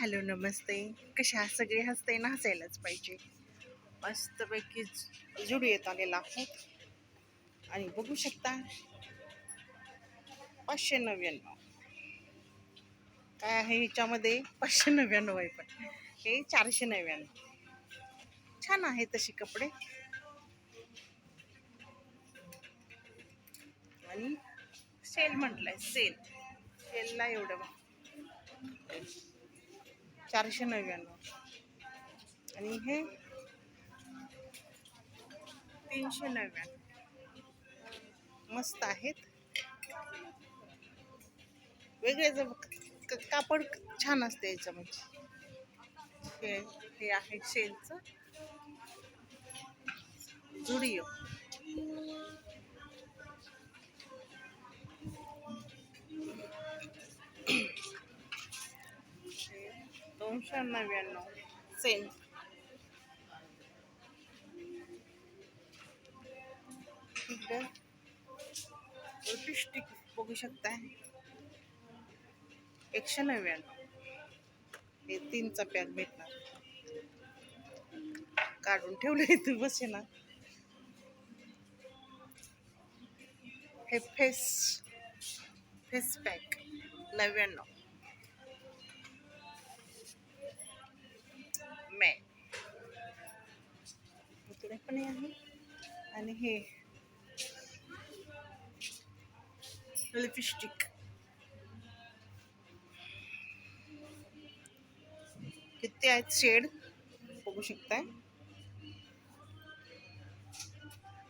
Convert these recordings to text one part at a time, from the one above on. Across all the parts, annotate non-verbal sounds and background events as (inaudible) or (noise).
Hello नमस्ते. कशा सगळे हसते ना हसायलाच पाहिजे. मस्तपैकी जुडू येत आलेला आहोत आणि बघू शकता पाचशे नव्याण्णव. काय आहे ह्याच्यामध्ये पाचशे नव्याण्णव आहे पण. हे चारशे नव्याण्णव. छान आहे तसे कपडे. आणि सेल म्हटलंय सेल सेलला एवढं बघ. चारशे नव्याण्णव. आणि हे तीनशे नव्याण्णव. मस्त आहेत. वेगळे क- कापड छान असते याच्यामध्ये. हे हे आहे शेलचं झुडिओ दोनशे नव्याण्णव. सेम इकडं. बघू शकताय. एकशे नव्याण्णव. हे तीनचा पॅक भेटणार. काढून ठेवले तू बसे ना हे फेस फेस पॅक नव्याण्णव. पाणी आहे. आणि हे. लिपस्टिक. किती आहेत शेड? बघू शकताय.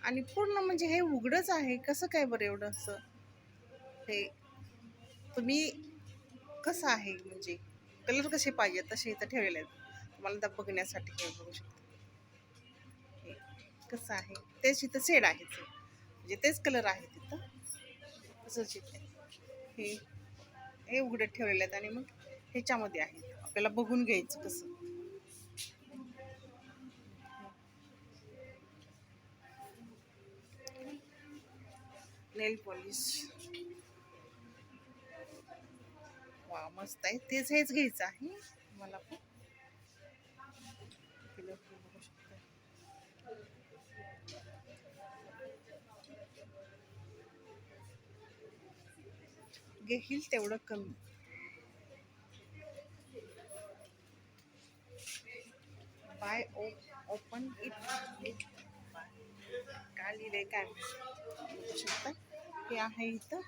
आणि पूर्ण म्हणजे हे उघडच आहे. कसं काय बरं एवढं असं? हे तुम्ही कसं आहे म्हणजे? कलर कसे पाहिजे तसे इथं ठेवलेले आहेत. तुम्हाला बघण्यासाठी हे बघू शकता. कसं आहे? तेच इथं शेड आहे ते. म्हणजे तेच कलर आहे तिथं. तसंच इथे. हे हे उघडत ठेवलेले आहेत आणि मग ह्याच्यामध्ये आहे. आपल्याला बघून घ्यायचं कसं. Nail polish. वा मस्त आहे. तेच हेच घ्यायचं आहे. मला पण. घेईल तेवढं कमी. बाय ओपन इट काय लिहिलंय काय? शकता? हे आहे इथं.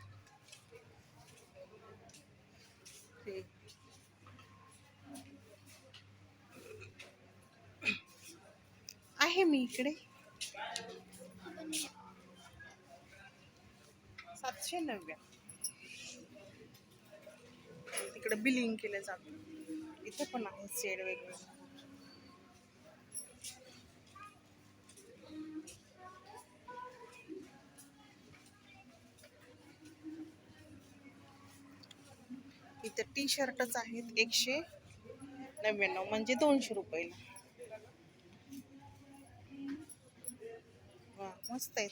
आहे मी इकडे. सातशे नव्या. तिकडे बिलिंग केलं जातं. इथे पण आहे सेड वगैरे इथं टी शर्टच आहेत एकशे नव्याण्णव म्हणजे दोनशे रुपयाला. वा मस्त आहेत.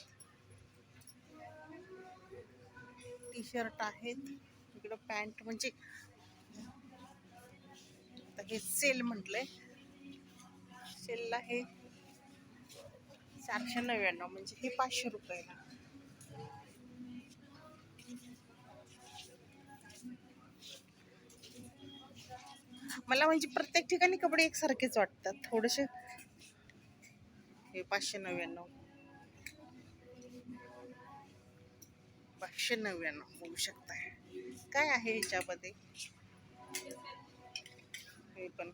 टी शर्ट आहेत. इकडं पॅन्ट म्हणजे हे सेल म्हटलंय. सेलला हे चारशे नव्याण्णव म्हणजे हे पाचशे रुपयाला. मला म्हणजे प्रत्येक ठिकाणी कपडे एकसारखेच वाटतात. थोडेसे हे पाचशे नव्याण्णव. पाचशे नव्याण्णव बघू शकताय. काय आहे ह्याच्यामध्ये हे पण.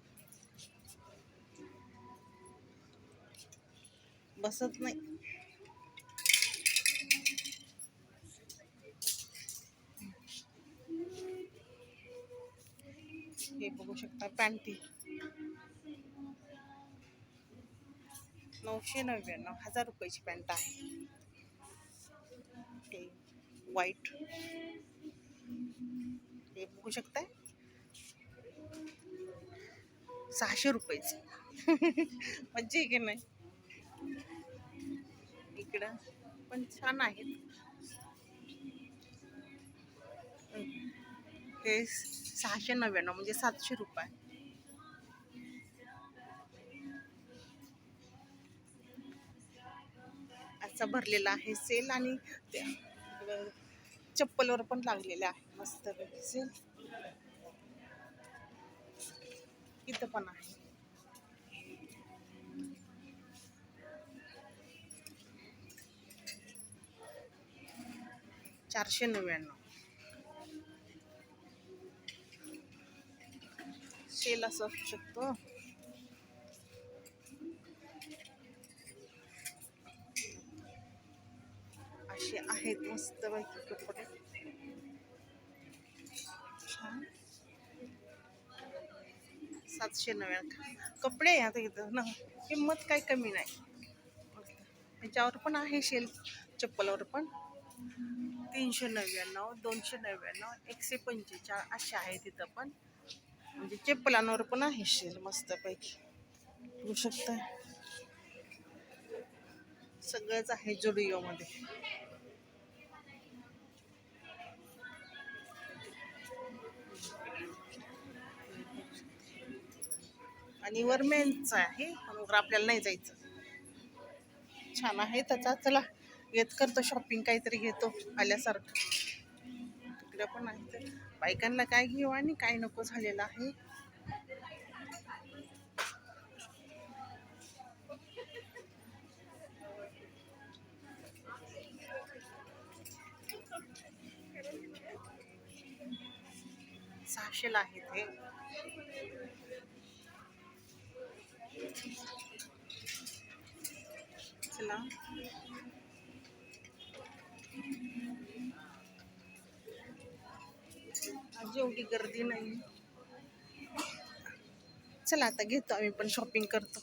बसत नाही. हे बघू शकता पॅन्टी. नऊशे नव्याण्णव हजार रुपयाची पॅन्ट आहे. व्हाईट हे बघू शकताय. सहाशे रुपयेच. (laughs) म्हणजे की नाही? इकडं पण छान आहेत. हे सहाशे नव्याण्णव म्हणजे सातशे रुपये. असा भरलेला आहे सेल आणि चप्पलवर पण लागलेले आहे. मस्त इथं पण आहे. चारशे नव्याण्णव. सेल असं असू शकतो. असे आहेत मस्त पैकी कपडे. छान. सातशे नव्याण्णव. कपडे आहे आता इथं ना किंमत काही कमी नाही. मस्त. त्याच्यावर पण आहे शेल चप्पलवर पण. तीनशे नव्याण्णव दोनशे नव्याण्णव एकशे पंचेचाळ असे आहे तिथं पण. म्हणजे चप्पलांवर पण आहे शेल मस्तपैकी. बघू शकता सगळंच आहे जुडिओमध्ये. आणि वर आहे. म्हणून आपल्याला नाही जायचं. छान आहे त्याचा. चला येत करतो शॉपिंग काहीतरी घेतो आल्यासारखं. तिकडं पण आहे तर बायकांना काय घेऊ आणि काय नको झालेलं आहे. सहाशेला आहे ते. चला. आज एवढी गर्दी नाही. चला आता घेतो. आम्ही पण शॉपिंग करतो.